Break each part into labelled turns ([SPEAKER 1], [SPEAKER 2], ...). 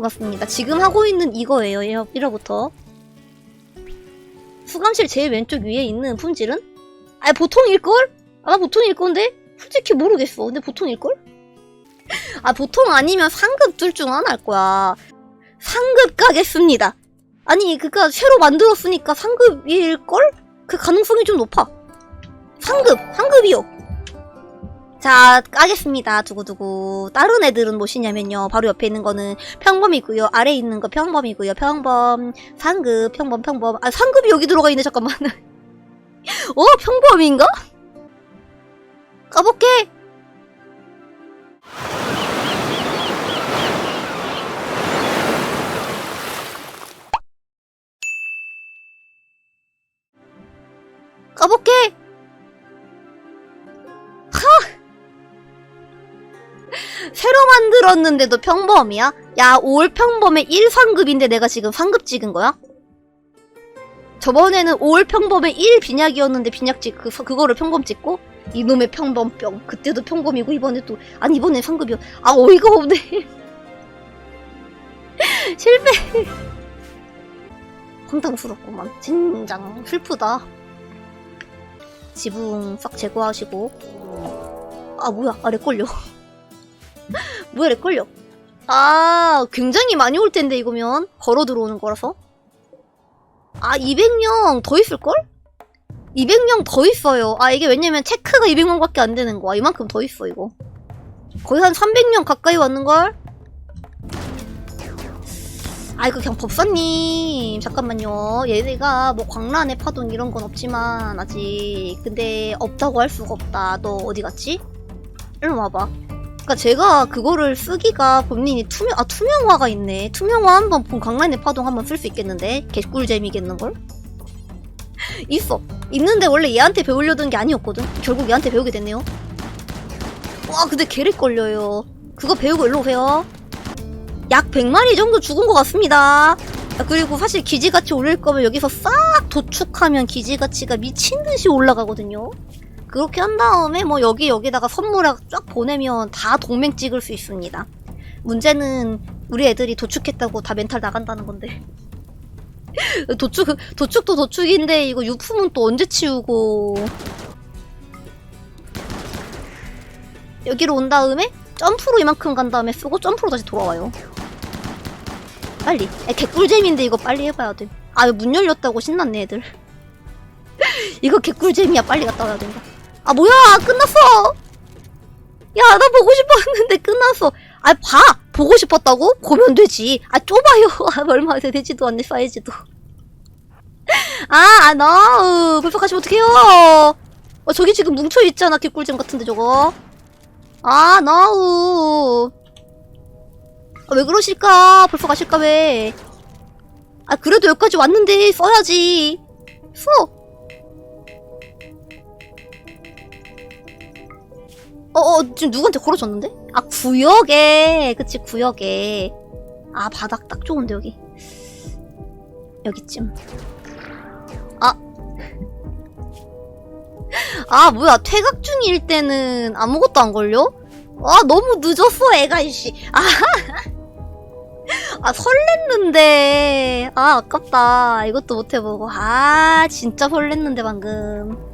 [SPEAKER 1] 고맙습니다. 지금 하고 있는 이거예요. 1화부터. 수감실 제일 왼쪽 위에 있는 품질은? 아 보통일걸? 아 보통일 건데? 솔직히 모르겠어. 근데 보통일걸? 아 보통 아니면 상급 둘 중 하나 할 거야. 상급 가겠습니다. 아니 그니까 새로 만들었으니까 상급일걸? 그 가능성이 좀 높아. 상급! 상급이요! 자, 까겠습니다. 두고두고. 다른 애들은 무엇이냐면요. 바로 옆에 있는 거는 평범이고요. 아래 있는 거 평범이고요. 평범, 상급, 평범, 평범. 아, 상급이 여기 들어가 있네. 잠깐만. 어? 평범인가? 까볼게. 까볼게. 새로 만들었는데도 평범이야? 야, 올 평범에 1상급인데 내가 지금 상급 찍은 거야? 저번에는 올 평범에 1 빈약이었는데 빈약 찍, 그, 그거를 평범 찍고? 이놈의 평범병. 그때도 평범이고, 이번에 또, 아니, 이번엔 상급이야. 아, 어이가 없네. 실패. 황당스럽구만. 진장. 슬프다. 지붕 싹 제거하시고. 아, 뭐야. 아래 걸려. 래 걸려. 아, 굉장히 많이 올 텐데, 이거면. 걸어 들어오는 거라서. 아, 200명 더 있을걸? 200명 더 있어요. 아, 이게 왜냐면 체크가 200명 밖에 안 되는 거야. 이만큼 더 있어, 이거. 거의 한 300명 가까이 왔는걸? 아, 이거 그냥 법사님. 잠깐만요. 얘네가 뭐 광란의 파동 이런 건 없지만, 아직. 근데 없다고 할 수가 없다. 너 어디 갔지? 일로 와봐. 그니까 제가 그거를 쓰기가 본인이 투명, 아, 투명화가 있네. 투명화 한번 본 강란의 파동 한번 쓸 수 있겠는데? 개꿀잼이겠는 걸? 있어. 있는데 원래 얘한테 배우려던 게 아니었거든? 결국 얘한테 배우게 됐네요. 와, 근데 개를 걸려요. 그거 배우고 일로 오세요. 약 100마리 정도 죽은 것 같습니다. 아, 그리고 사실 기지가치 올릴 거면 여기서 싹 도축하면 기지가치가 미친 듯이 올라가거든요. 그렇게 한 다음에 뭐 여기 여기다가 선물을 쫙 보내면 다 동맹 찍을 수 있습니다. 문제는 우리 애들이 도축했다고 다 멘탈 나간다는 건데. 도축 도축도 도축인데 이거 유품은 또 언제 치우고 여기로 온 다음에 점프로 이만큼 간 다음에 쓰고 점프로 다시 돌아와요. 빨리. 에, 개꿀잼인데 이거 빨리 해봐야 돼. 아, 문 열렸다고 신났네, 애들. 이거 개꿀잼이야. 빨리 갔다 와야 된다. 아, 뭐야! 끝났어! 야, 나 보고 싶었는데 끝났어. 아, 봐! 보고 싶었다고? 보면 되지. 아, 좁아요. 아, 얼마 되지도 않네, 사이즈도. 아, 아, 나, 불편하시면 어떡해요! 어, 저기 지금 뭉쳐있잖아, 개꿀잼 같은데, 저거. 아, 나우. 아, 왜 그러실까? 벌써 가실까, 왜? 아, 그래도 여기까지 왔는데, 써야지. 써! 어, 어, 지금 누구한테 걸어줬는데? 아, 구역에. 그치, 구역에. 아, 바닥 딱 좋은데, 여기. 여기쯤. 아. 아, 뭐야. 퇴각 중일 때는 아무것도 안 걸려? 아, 너무 늦었어, 애가, 이씨. 아, 아, 설렜는데. 아, 아깝다. 이것도 못 해보고. 아, 진짜 설렜는데, 방금.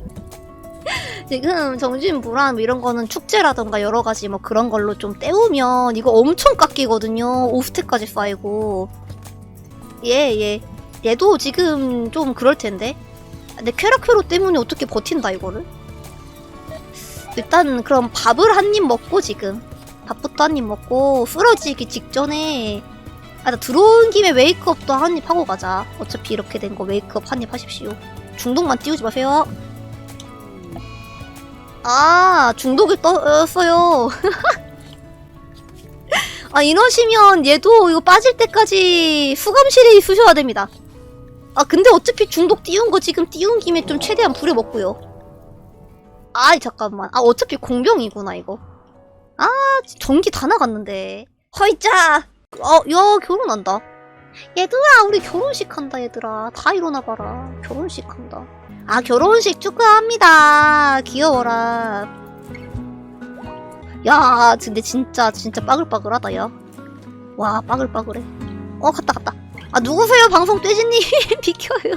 [SPEAKER 1] 지금 정신불안 뭐 이런 거는 축제라던가 여러 가지 뭐 그런 걸로 좀 때우면 이거 엄청 깎이거든요. 오스테까지 쌓이고. 예, 예. 얘도 지금 좀 그럴 텐데. 근데 쾌락회로 때문에 어떻게 버틴다, 이거를? 일단 그럼 밥을 한 입 먹고 지금 밥부터 한 입 먹고 쓰러지기 직전에 아, 나 들어온 김에 메이크업도 한 입 하고 가자. 어차피 이렇게 된 거 메이크업 한 입 하십시오. 중독만 띄우지 마세요. 아, 중독을 떴어요. 아, 이러시면 얘도 이거 빠질 때까지 수감실에 있으셔야 됩니다. 아, 근데 어차피 중독 띄운 거 지금 띄운 김에 좀 최대한 부려먹고요. 아이, 잠깐만. 아, 어차피 공병이구나, 이거. 아, 전기 다 나갔는데. 허이짜! 어, 야, 결혼한다. 얘들아, 우리 결혼식 한다, 얘들아. 다 일어나봐라. 결혼식 한다. 아, 결혼식 축하합니다. 귀여워라. 야, 근데 진짜, 진짜 빠글빠글하다, 야. 와 빠글빠글해. 어 갔다 갔다. 아 누구세요? 방송 떼지님? 비켜요.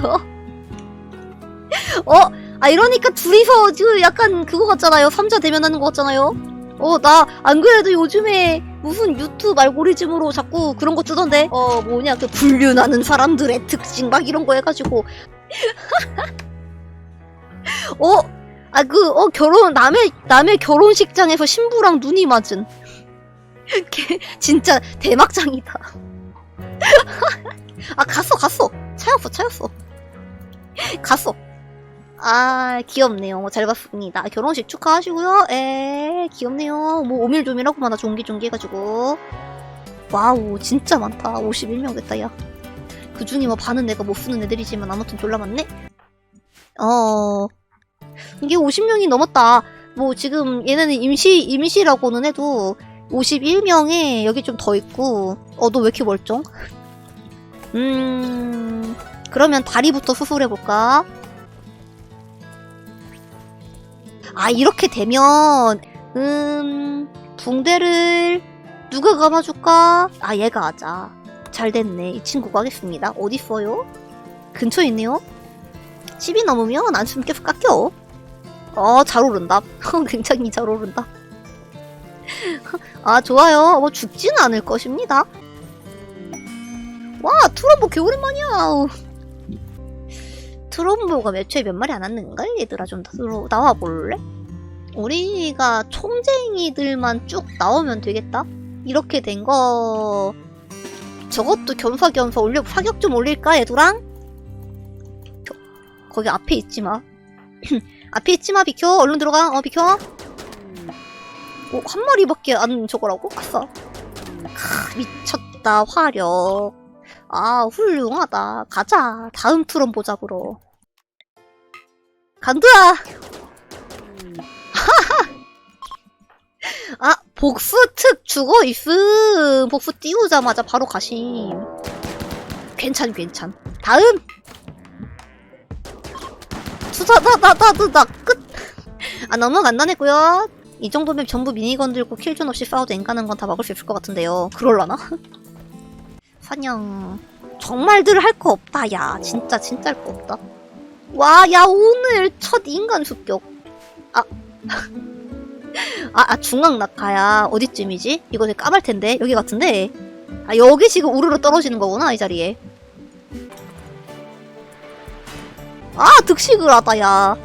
[SPEAKER 1] 어? 아 이러니까 둘이서 지금 약간 그거 같잖아요. 삼자 대면하는 거 같잖아요. 어 나 안 그래도 요즘에 무슨 유튜브 알고리즘으로 자꾸 그런 거 뜨던데? 어 뭐냐 그 불륜하는 사람들의 특징 막 이런 거 해가지고 어? 아 그 어 결혼 남의 남의 결혼식장에서 신부랑 눈이 맞은. 걔 진짜 대막장이다. 아 갔어 갔어. 차였어 차였어. 갔어. 아 귀엽네요. 뭐 잘 봤습니다. 결혼식 축하하시고요. 에 귀엽네요. 뭐 오밀조밀하고만 나 종기종기 해가지고. 와우 진짜 많다. 51명 됐다 야 그 중에 뭐 반은 내가 못 쓰는 애들이지만 아무튼 졸라 많네 어 이게 50명이 넘었다 뭐 지금 얘네는 임시 임시라고는 해도 51명에 여기 좀 더 있고 어 너 왜 이렇게 멀쩡? 음 그러면 다리부터 수술해볼까? 아 이렇게 되면 음 붕대를 누가 감아줄까? 아 얘가 하자 잘 됐네 이 친구가 하겠습니다 어딨어요? 근처에 있네요? 10이 넘으면 안숨 계속 깎여. 어 잘 오른다. 굉장히 잘 오른다. 아 좋아요. 뭐 죽지는 않을 것입니다. 와 트럼보 개 오랜만이야. 아우. 트럼보가 매초에 몇 마리 안 왔는가 얘들아 좀 들어 나와 볼래? 우리가 총쟁이들만 쭉 나오면 되겠다. 이렇게 된 거. 저것도 겸사겸사 올려 사격 좀 올릴까 얘들랑 저, 거기 앞에 있지 마 앞에 있지 마 비켜 얼른 들어가 어 비켜 오, 한 마리밖에 안 저거라고? 아싸. 크, 미쳤다, 화력. 아, 훌륭하다. 가자. 다음 트럼 보자고로. 간다! 아, 복수 특 죽어 있음. 복수 띄우자마자 바로 가심. 괜찮, 괜찮. 다음! 나, 끝! 아, 너무 간단했고요 이 정도면 전부 미니건 들고 킬존 없이 싸워도 앵가는 건다 막을 수 있을 것 같은데요. 그럴라나? 사냥. 정말들 할 거 없다, 야. 진짜, 진짜 할 거 없다. 와, 야, 오늘 첫 인간 습격. 아. 아, 아, 중앙 낙하야. 어디쯤이지? 이거 까말 텐데. 여기 같은데. 아, 여기 지금 우르르 떨어지는 거구나, 이 자리에. 아 득식을 하다 야.